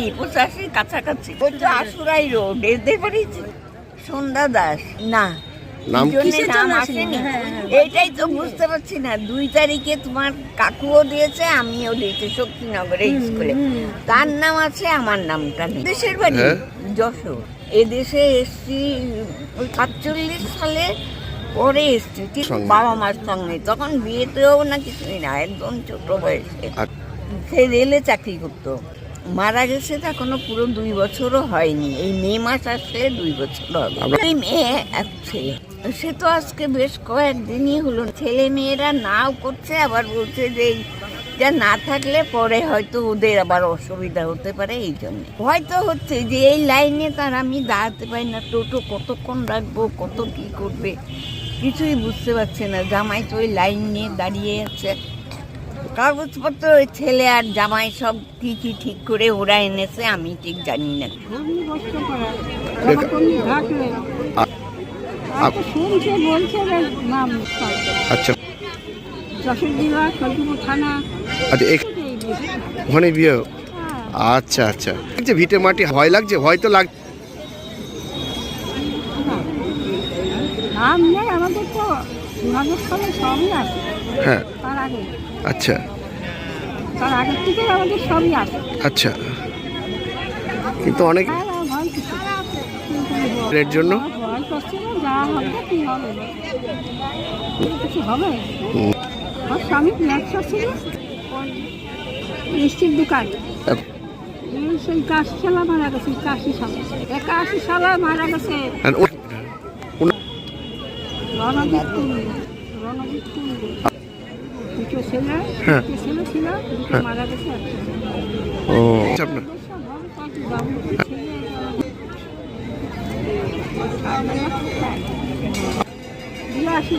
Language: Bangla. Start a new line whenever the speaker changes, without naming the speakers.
হয়নি পঁচাশি কাছাকাছি। ওই তো আশুরাই রোড এদের বাড়ি সন্ধ্যা দাস। না।
নাম
আসেনি?
হ্যাঁ, হ্যাঁ।
এইটাই তো বুঝতে পারছি না। দুই তারিখে তোমার কাকুও দিয়েছে আমিও দিয়েছি শক্তিনগরে স্কুলে। তার নাম আছে আমার নামটা নেই। দেশের বাড়ি
হ্যাঁ।
যশোর। এদেশে এসছি ওই সাতচল্লিশ সালে পরে এসছি। ঠিক বাবা মার সঙ্গে। তখন বিয়েতেও না কিছুই না একদম ছোট বয়সে। সে রেলে চাকরি করতো। মারা গেছে তা কোনো পুরো দুই বছরও হয়নি। এই মে মাস আসলে দুই বছর হবে। এই মেয়ে এক ছেলে। সে তো আজকে বেশ কয়েকদিনই হলো। ছেলে মেয়েরা নাও করছে আবার বলছে যে যা না থাকলে পরে হয়তো ওদের আবার অসুবিধা হতে পারে এই জন্য। হয়তো হচ্ছে যে এই লাইনে তার আমি দাঁড়াতে পারি না। টোটো কতক্ষণ রাখব কত কি করবে কিছুই বুঝতে পারছে না। জামাই তো ওই লাইন নিয়ে দাঁড়িয়ে আছে। কাগজপত্র ওই ছেলে আর জামাই সব ঠিকই ঠিক করে ওরা এনেছে আমি ঠিক জানি না।
আচ্ছা। আচ্ছা। ওখানে বিয়ে
হ্যাঁ,
আচ্ছা আচ্ছা। যে ভিটে মাটি ভয় লাগছে ভয় তো লাগ
আমাদের তো। বিভাগের সালে সবই আছে।
হ্যাঁ।
তার আগে।
আচ্ছা।
তার আগের থেকে আমাদের সবই আছে।
আচ্ছা। কিন্তু অনেক
হ্যাঁ হ্যাঁ,
এর জন্য?
মিষ্টির দোকান। সেই কাশি শালা মারা গেছে কাশি শালা একাশি শালা মারা গেছে। রণজিৎ কুন্ডু রণজিৎ কুন্ডু দুটো ছেলে
হ্যাঁ।
দুটো ছেলে ছিল দুটো
হ্যাঁ।
মারা গেছে
ও আচ্ছা, আপনার
সব ভালো কাজে বাবু ছেলে বিরাশি